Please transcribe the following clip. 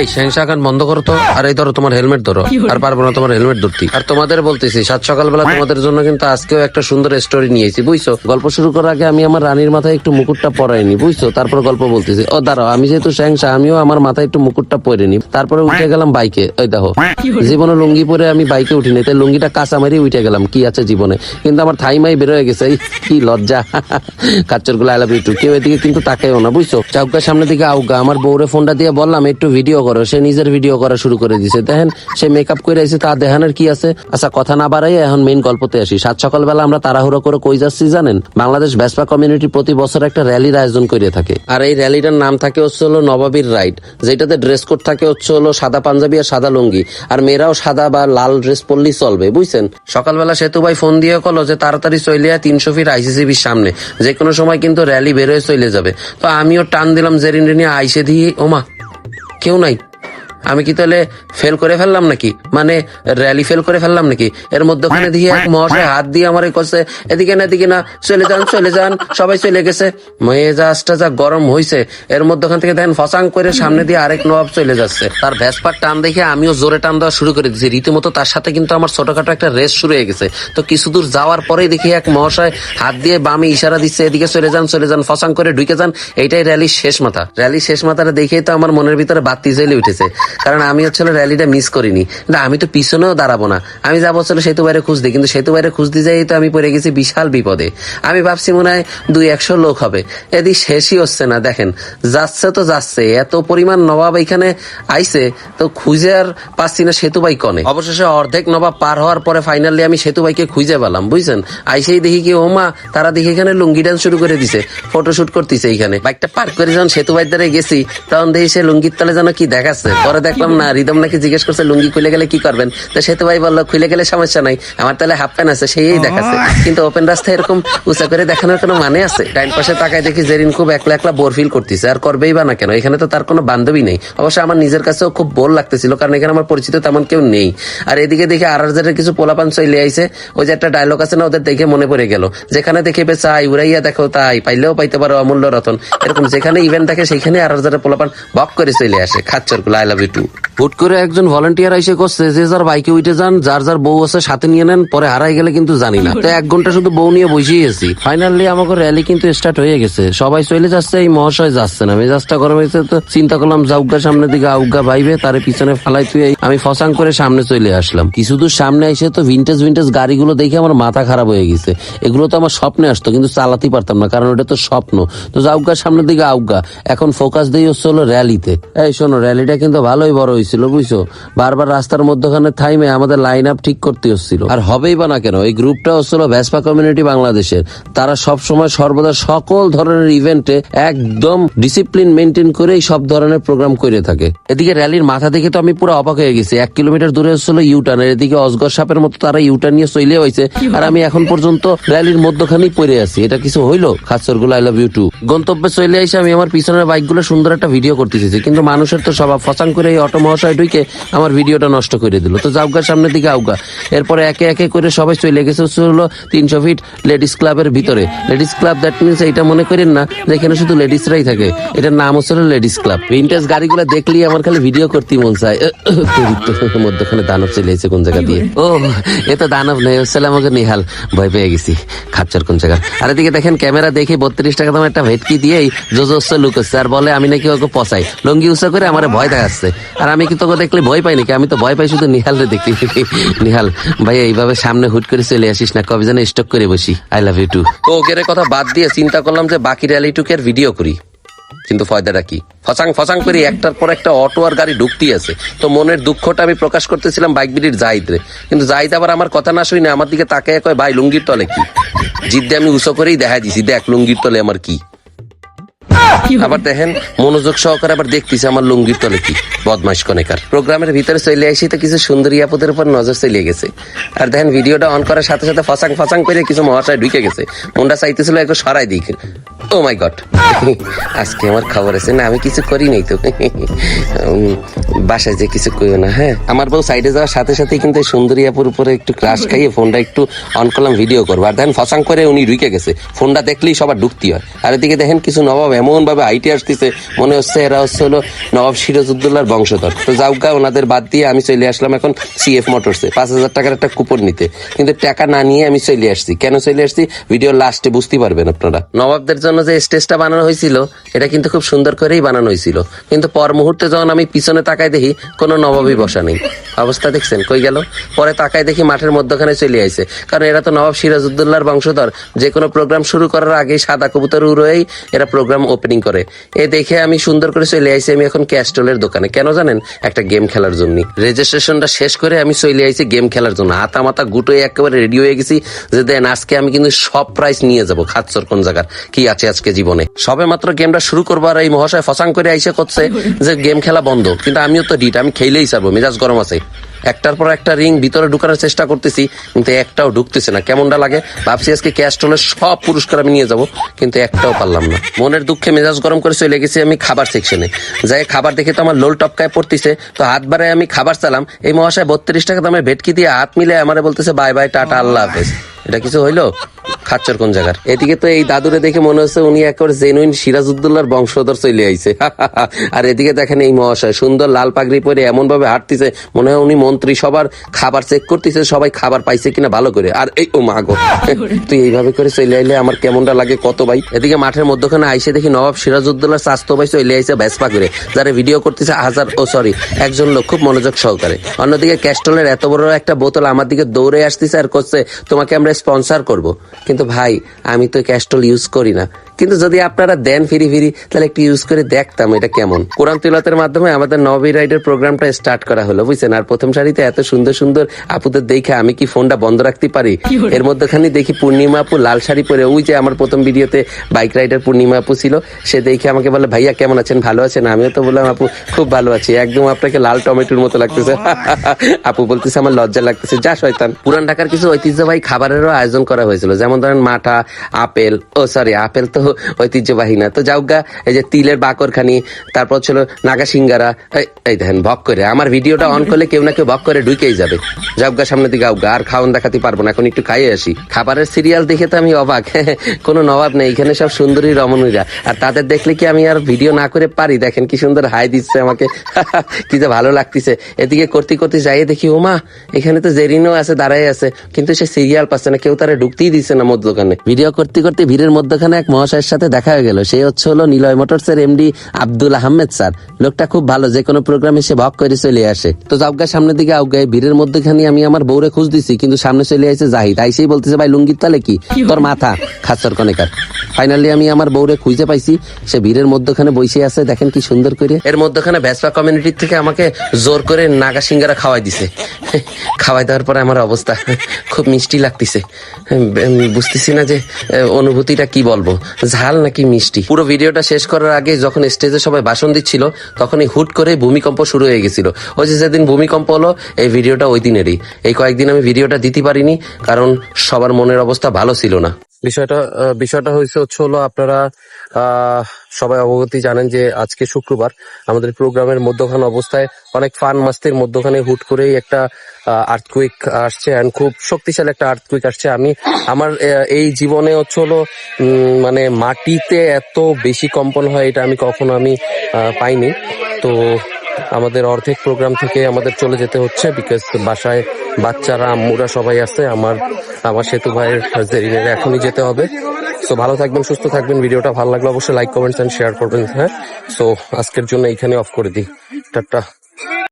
এই খান বন্ধ আর এই ধরো তোমার হেলমেট ধরো। আর পারব না তোমার হেলমেট ধরতে। আর তোমাদের বলতেছি সাত সকালবেলা তোমাদের জন্য কিন্তু আজকেও একটা সুন্দর স্টোরি নিয়েছি বুঝছ? গল্প শুরু করার আগে আমি আমার রানীর মাথায় একটু মুকুটটা পরাইনি বুঝছ? তারপর গল্প বলতেছি। ও দাঁড়াও আমি যেহেতু সেংসা আমিও আমার মাথায় একটু মুকুটটা পরে নি। তারপরে উঠে গেলাম বাইকে। ওই দেখো জীবনে লুঙ্গি পরে আমি বাইকে উঠিনি তাই লুঙ্গিটা কাঁচা মারি উঠে গেলাম। কি আছে জীবনে? কিন্তু আমার থাই মাই বেরোয় গেছে। কি লজ্জা। কাচ্চরগুলো আলাপ একটু। কেউ এদিকে কিন্তু তাকেও না বুঝছ? চাউকার সামনে দিকে আউগা। আমার বউরে ফোনটা দিয়ে বললাম একটু ভিডিও করো, সে নিজের ভিডিও করা শুরু করে দিছে। দেখেন, সে মেকআপ করে এসে তা দেখানোর কি আছে। আচ্ছা কথা না বাড়াই এখন মেইন গল্পতে আসি। সাত সকালবেলা আমরা তাড়াহুড়ো করে কই যাচ্ছি জানেন? বাংলাদেশ ভেসপা কমিউনিটি প্রতি বছর একটা র্যালির আয়োজন করে থাকে। আর এই র্যালিটার নাম থাকে হচ্ছে হলো নবাবীর রাইড যেটাতে ড্রেস কোড থাকে হচ্ছে হলো সাদা পাঞ্জাবি আর সাদা লুঙ্গি। আর মেয়েরাও সাদা বা লাল ড্রেস পরলেই চলবে, বুঝছেন? সকালবেলা সেতু ভাই ফোন দিয়ে কলো যে তাড়াতাড়ি চলে যায় তিনশো ফিট আইসিসিবির সামনে। যে কোনো সময় কিন্তু র্যালি বেরোয় চলে যাবে। তো আমিও টান দিলাম জেরিন আইসে দিয়ে ওমা কেউ নাই। আমি কি তাহলে ফেল করে ফেললাম নাকি? মানে র্যালি ফেল করে ফেললাম নাকি? এর মধ্যখানে দিয়ে এক মহাশয় হাত দিয়ে আমার করছে এদিকে না এদিকে না, চলে যান চলে যান, সবাই চলে গেছে। মেজাজটা যা গরম হইছে, এর মধ্যখান থেকে দেখেন ফসাং করে সামনে দিয়ে আরেক নবাব চলে যাচ্ছে। তার ভ্যাসপার টান দেখে আমিও জোরে টান দেওয়া শুরু করে দিয়েছি। রীতিমতো তার সাথে কিন্তু আমার ছোটখাটো একটা রেস শুরু হয়ে গেছে। তো কিছু দূর যাওয়ার পরেই দেখি এক মহাশয় হাত দিয়ে বামে ইশারা দিচ্ছে, এদিকে চলে যান চলে যান, ফসাং করে ঢুকে যান। এইটাই র্যালির শেষ মাথা। র্যালির শেষ মাথাটা দেখেই তো আমার মনের ভিতরে বাতি জ্বলে উঠেছে। কারণ আমি হচ্ছে র্যালিটা মিস করিনি। না আমি তো পিছনেও দাঁড়াবো না। আমি যাব হচ্ছে সেতু বাইরে খুঁজতে। কিন্তু সেতু বাইরে খুঁজতে যাই তো আমি পড়ে গেছি বিশাল বিপদে। আমি ভাবছি মনে হয় দুই একশো লোক হবে। এদিক শেষই হচ্ছে না, দেখেন। যাচ্ছে তো যাচ্ছে। এত পরিমাণ নবাব এখানে আইছে, তো খুঁজে আর পাচ্ছি না সেতু বাই কনে। অবশেষে অর্ধেক নবাব পার হওয়ার পরে ফাইনালি আমি সেতু বাইকে খুঁজে পেলাম, বুঝছেন? আইসেই দেখি কি, ওমা, তারা দেখি এখানে লুঙ্গি ডান্স শুরু করে দিছে ফটোশুট করতেছে এইখানে বাইকটা পার্ক করে যখন সেতু বাইর দ্বারে গেছি, তখন দেখি সে লুঙ্গির তলে যেন কি দেখাচ্ছে। পরে দেখলাম না রিদম নাকি জিজ্ঞেস করছে লুঙ্গি খুলে গেলে কি করবেন? তো সেতু ভাই বলল খুলে গেলে সমস্যা নাই আমার তাহলে হাফ প্যান্ট আছে সেই দেখাচ্ছে। কিন্তু ওপেন রাস্তায় এরকম উঁচা করে দেখানোর কোনো মানে আছে? ডাইন পাশে তাকায় দেখি জেরিন খুব একলা একলা বোর ফিল করতেছে আর করবেই বা না কেন? এখানে তো তার কোনো বান্ধবী নেই। অবশ্য আমার নিজের কাছেও খুব বোর লাগতেছিল কারণ এখানে আমার পরিচিত তেমন কেউ নেই। আর এদিকে দেখে আর আর কিছু পোলাপান চলে আইছে ওই যে একটা ডায়লগ আছে না ওদের দেখে মনে পড়ে গেল। যেখানে দেখে বে চাই উড়াইয়া দেখো তাই পাইলেও পাইতে পারো অমূল্য রতন। এরকম যেখানে ইভেন্ট থাকে সেখানে আর আর পোলাপান বক করে চলে আসে খাচ্চরগুলো আই লাভ ইউ টু হুট করে একজন ভলেন্টিয়ার এসে করছে, যে যার বাইকে উঠে যান, যার যার বউ আছে, সাথে নিয়ে নেন, পরে হারাই গেলে কিন্তু জানি না। তো এক ঘণ্টা শুধু বউ নিয়ে বসেই আছি। ফাইনালি আমাকে র্যালি কিন্তু স্টার্ট হয়ে গেছে। সবাই চলে যাচ্ছে, এই মহাশয় যাচ্ছে না। মেজাজটা গরম হয়েছে তো চিন্তা করলাম জাউগা সামনের দিকে আউগা ভাইবে, তারে পিছনে ফালাই তুই আমি ফসাং করে সামনে চলে আসলাম। কিছু দূর সামনে এসে তো ভিন্টেজ ভিন্টেজ গাড়িগুলো দেখে আমার মাথা খারাপ হয়ে গেছে। এগুলো তো আমার স্বপ্নে আসতো, কিন্তু চালাতেই পারতাম না, কারণ ওটা তো স্বপ্ন। তো জাউগা সামনের দিকে আউগা এখন ফোকাস দিয়ে হচ্ছে হলো র্যালিতে এই শোনো র্যালিটা কিন্তু ভালোই বড় হয়েছিল, বুঝছ? বারবার রাস্তার মধ্যখানে থাইমে আমাদের লাইন আপ ঠিক করতে হচ্ছিল। আর হবেই বা না কেন, এই গ্রুপটা হচ্ছিল ভ্যাসপা কমিউনিটি বাংলাদেশের। তারা সব সময় সর্বদা সকল ধরনের ইভেন্টে একদম ডিসিপ্লিন মেনটেন করেই সব ধরনের প্রোগ্রাম করে থাকে। এদিকে র্যালির মাথা দেখে তো আমি পুরো অবাক হয়ে গেছি। এক কিলোমিটার দূরে হচ্ছিল ইউটার্ন আর এদিকে অজগর সাপের মতো তারা ইউটার্ন নিয়ে চলে হয়েছে। আর আমি এখন পর্যন্ত র্যালির মধ্যখানেই পড়ে আছি। এটা কিছু হইল? খাচ্চরগুলো আই লাভ ইউ টু গন্তব্যে চলে এসে আমি আমার পিছনের বাইকগুলো সুন্দর একটা ভিডিও করতে কিন্তু মানুষের তো স্বভাব ফসাং করে এই অটো মহাশয় ঢুকে আমার ভিডিওটা নষ্ট করে দিল। তো জাউগার সামনের দিকে আউগা। এরপরে একে একে করে সবাই চলে গেছে হলো তিনশো ফিট লেডিস ক্লাবের ভিতরে। লেডিস ক্লাব দ্যাট মিনস এটা মনে করেন না যে এখানে শুধু লেডিসরাই থাকে। এটার নাম হচ্ছে লেডিস ক্লাব ভিন্টেজ গাড়িগুলো দেখলেই আমার খালি ভিডিও করতে মন চায়। মধ্যখানে দানব চলে এসেছে কোন জায়গা দিয়ে? ও, এ তো দানব নেই। হচ্ছে আমাকে নিহাল। ভয় পেয়ে গেছি। খাচ্চার কোন জায়গা? আর এদিকে দেখেন ক্যামেরা দেখে বত্রিশ টাকা দাম একটা ভেটকি দিয়েই জোজস্ব লুক হচ্ছে আর বলে আমি নাকি ওকে পচাই। লঙ্গি উঁচা করে আমার ভয় দেখাচ্ছে। আর আমি কি তোকে দেখলে ভয় পাই নাকি? আমি তো ভয় পাই শুধু নিহাল রে দেখলি নিহাল, ভাই, এইভাবে সামনে হুট করে চলে আসিস না। কবে যেন স্টক করে বসি। আই লাভ ইউ টু তো ওকের কথা বাদ দিয়ে চিন্তা করলাম যে বাকি র্যালিটুকের ভিডিও করি। কিন্তু ফয়দাটা কি? ফসাং ফসাং করে একটার পর একটা অটো আর গাড়ি ঢুকতেই আছে। তো মনের দুঃখটা আমি প্রকাশ করতেছিলাম বাইক বিড়ির জাহিদ রে। কিন্তু জাহিদ আবার আমার কথা না শুনে আমার দিকে তাকায় কয়, ভাই, লুঙ্গির তলে কি? জিদ্দে আমি উঁচু করেই দেখা দিছি, দেখ, লুঙ্গির তলে আমার কি? আবার দেখেন মনোযোগ সহকারে আবার দেখতেছি আমার লুঙ্গির তলে কি। বদমাস কনেকার প্রোগ্রামের ভিতরে চলে আসি তো কিছু সুন্দরী আপদের উপর নজর চলে গেছে। আর দেখেন ভিডিওটা অন করার সাথে সাথে ফসাং ফসাং করে কিছু মহাশয় ঢুকে গেছে। মনটা চাইতেছিল একটু সরাই দিক। ও মাই গড আজকে আমার খবর আছে না আমি কিছু করি নাই তো। বাসায় যে কিছু কইও না হ্যাঁ? আমার বউ সাইডে যাওয়ার সাথে সাথে কিন্তু সুন্দরী আপুর উপরে একটু ক্রাশ খাইয়ে ফোনটা একটু অন করলাম ভিডিও করব। আর দেখেন ফসাং করে উনি ঢুকে গেছে। ফোনটা দেখলেই সবার ঢুকতে হয়। আর এদিকে দেখেন কিছু নবাব এমন ভাবে হাইটে আসতেছে। মনে হচ্ছে এরা হচ্ছে হলো নবাব সিরাজউদ্দৌলার বংশধর। তো যাউকা ওনাদের বাদ দিয়ে আমি চলে আসলাম এখন সিএফ মোটরসে পাঁচ হাজার টাকার একটা কুপন নিতে। কিন্তু টাকা না নিয়ে আমি চলে আসছি। কেন চলে আসছি? ভিডিও লাস্টে বুঝতে পারবেন আপনারা। নবাবদের জন্য যে স্টেজটা বানানো হয়েছিল, এটা কিন্তু খুব সুন্দর করেই বানানো হয়েছিল। কিন্তু পর মুহূর্তে যখন আমি পিছনে তাকাই দেখি, কোনো নবাবই বসা নেই। অবস্থা দেখছেন? কই গেল? পরে তাকাই দেখি মাঠের মধ্যখানে চলে আইছে। কারণ এরা তো নবাব সিরাজউদ্দৌলার বংশধর। যে কোনো প্রোগ্রাম শুরু করার আগেই সাদা কবুতর উড়োই এরা প্রোগ্রাম ওপেনিং করে। এ দেখে আমি সুন্দর করে চলে আইছি আমি এখন ক্যাস্টলের দোকানে। কেন জানেন? একটা গেম খেলার জন্য। রেজিস্ট্রেশনটা শেষ করে আমি চলে আইছি গেম খেলার জন্য। হাতা মাথা গুটোয় একেবারে রেডি হয়ে গেছি যে দেন আজকে আমি কিন্তু সব প্রাইস নিয়ে যাব। খাচ্ছর কোন জায়গার? কি আছে আজকে জীবনে? সবে মাত্র গেমটা শুরু করব আর এই মহাশয় ফসাং করে আইসে করছে যে গেম খেলা বন্ধ। কিন্তু আমিও তো ডিট আমি খেলেই ছাড়বো, মেজাজ গরম আছে। একটার পর একটা রিং ভিতরে ঢুকানোর চেষ্টা করতেছি, কিন্তু একটাও ঢুকতেছে না। কেমনটা লাগে? ভাবছি আজকে ক্যাশ টোলের সব পুরস্কার আমি নিয়ে যাব, কিন্তু একটাও পারলাম না। মনের দুঃখে মেজাজ গরম করে চলে গেছি, আমি খাবার সেকশনে যাই খাবার দেখে তো আমার লোল টপকায় পড়তেছে। তো হাত বাড়ায় আমি খাবার চালাম। এই মহাশয় বত্রিশ টাকা দামের ভেটকি দিয়ে হাত মিলে আমার বলতেছে, বাই বাই, টাটা, আল্লাহ হাফেজ। এটা কিছু হইল? খাচ্চর কোন জায়গার? এদিকে তো এই দাদুরে দেখে মনে হচ্ছে উনি একবার জেনুইন সিরাজউদ্দৌলার বংশধর চলে আইছে। আর এদিকে দেখেন এই মহাশয়, সুন্দর লাল পাগড়ি পরে এমন ভাবে হাঁটতেছে, মনে হয় উনি মন্ত্রী সবার খাবার চেক করতেছে, সবাই খাবার পাইছে কিনা ভালো করে। আর এই, ও মা গো, তুই এইভাবে করে চলে আইলে আমার কেমনটা লাগে কত ভাই? এদিকে মাঠের মধ্যখানে আইসে দেখি নবাব সিরাজউদ্দৌলার স্বাস্থ্য ভাই চলে আইসে ভেসপা করে, যারা ভিডিও করতেছে হাজার, ও সরি একজন লোক খুব মনোযোগ সহকারে। অন্যদিকে ক্যাস্টলের এত বড় একটা বোতল আমার দিকে দৌড়ে আসতেছে আর করছে তোমাকে আমরা স্পন্সর করব। কিন্তু ভাই আমি তো ক্যাস্ট্রল ইউজ করি না। কিন্তু যদি আপনারা দেন ফিরি ফিরি তাহলে একটু ইউজ করে দেখতাম এটা কেমন। কোরআন তিলাতের মাধ্যমে আমাদের নবী রাইডের প্রোগ্রামটা স্টার্ট করা হলো বুঝছেন? আর প্রথম সারিতে এত সুন্দর সুন্দর আপুদের দেখে আমি কি ফোনটা বন্ধ রাখতে পারি? এর মধ্যখানে দেখি পূর্ণিমা আপু লাল শাড়ি পরে ওই যে আমার প্রথম ভিডিওতে বাইক রাইডার পূর্ণিমা আপু ছিল সে দেখে আমাকে বলে ভাইয়া কেমন আছেন? ভালো আছেন? আমিও তো বললাম আপু খুব ভালো আছি। একদম আপনাকে লাল টমেটোর মতো লাগতেছে। আপু বলতেছে আমার লজ্জা লাগতেছে। যা শয়তান। পুরান ঢাকার কিছু ঐতিহ্যবাহী খাবারেরও আয়োজন করা হয়েছিল। যেমন ধরেন মাঠা আপেল ও সরি আপেল তো ঐতিহ্যবাহী না। তো যাওগা এই যে তিলের বাকরখানি, তারপর ছিল নাগা সিঙ্গারা এই- দেখেন, ভক করে। আমার ভিডিওটা অন করলে কেউ না কেউ ভক করে, ঢুকেই যাবে। যাওগা সামনে দিকে আউগা আর খাওয়ান দেখাতে পারব না, এখন একটু খাইয়ে আসি। খাবারের সিরিয়াল দেখে তো আমি অবাক। কোনো নবাব নেই, এখানে সব সুন্দরী রমণীরা। আর তাদের দেখলে কি আমি আর ভিডিও না করে পারি? দেখেন কি সুন্দর হাই দিচ্ছে আমাকে। কি যে ভালো লাগতেছে। এদিকে করতে করতে যাই দেখি, ওমা, এখানে তো জেরিনও আছে, দাঁড়াই আছে। কিন্তু সে সিরিয়াল পাচ্ছে না, কেউ তারা ঢুকতেই দিচ্ছে না মধ্য দোকানে ভিডিও করতে করতে ভিড়ের মধ্যখানে এক মহাশয়ের সাথে দেখা হয়ে গেল। সে হচ্ছে হলো নিলয় মোটরস এর এমডি আব্দুল আহমেদ স্যার। লোকটা খুব ভালো, যে কোনো প্রোগ্রামে সে ভক করে চলে আসে। তো যাওগা সামনের দিকে আউগায়, ভিড়ের খানি আমি আমার বউরে খুঁজ দিছি, কিন্তু সামনে চলে আসে জাহিদ। আইসেই বলতেছে, ভাই, লুঙ্গির তালে কি? তোর মাথা খাসর কনেকার। ফাইনালি আমি আমার বউরে খুঁজে পাইছি। সে ভিড়ের মধ্যখানে বসে আছে, দেখেন কি সুন্দর করে। এর মধ্যখানে ভেসপা কমিউনিটির থেকে আমাকে জোর করে নাগা সিঙ্গারা খাওয়াই দিছে। খাওয়াই দেওয়ার পরে আমার অবস্থা খুব মিষ্টি লাগতেছে। বুঝতেছি না যে অনুভূতিটা কি বলব? ঝাল নাকি মিষ্টি? পুরো ভিডিওটা শেষ করার আগে যখন স্টেজে সবাই ভাষণ দিচ্ছিল, তখনই হুট করে ভূমিকম্প শুরু হয়ে গেছিল। ওই যে যেদিন ভূমিকম্প হলো, এই ভিডিওটা ওই দিনেরই। এই কয়েকদিন আমি ভিডিওটা দিতে পারিনি, কারণ সবার মনের অবস্থা ভালো ছিল না। বিষয়টা বিষয়টা হয়েছে হচ্ছে হলো আপনারা সবাই অবগতি জানেন যে আজকে শুক্রবার আমাদের প্রোগ্রামের মধ্যখান অবস্থায় অনেক ফান মাস্তির মধ্যখানে হুট করেই একটা আর্থকুইক আসছে এন্ড খুব শক্তিশালী একটা আর্থকুইক আসছে। আমি, আমার এই জীবনে হচ্ছে হলো মানে মাটিতে এত বেশি কম্পন হয় এটা আমি কখনো আমি পাইনি। তো আমাদের অর্ধেক প্রোগ্রাম থেকে আমাদের চলে যেতে হচ্ছে বিকজ বাসায় বাচ্চারা আম্মুরা সবাই আছে, আমার আমার সেতু ভাইয়ের জেরিনের এখনই যেতে হবে। সো ভালো থাকবেন, সুস্থ থাকবেন, ভিডিওটা ভালো লাগলে অবশ্যই লাইক কমেন্টস এন্ড শেয়ার করবেন হ্যাঁ? সো আজকের জন্য এইখানে অফ করে দিই। টাটা।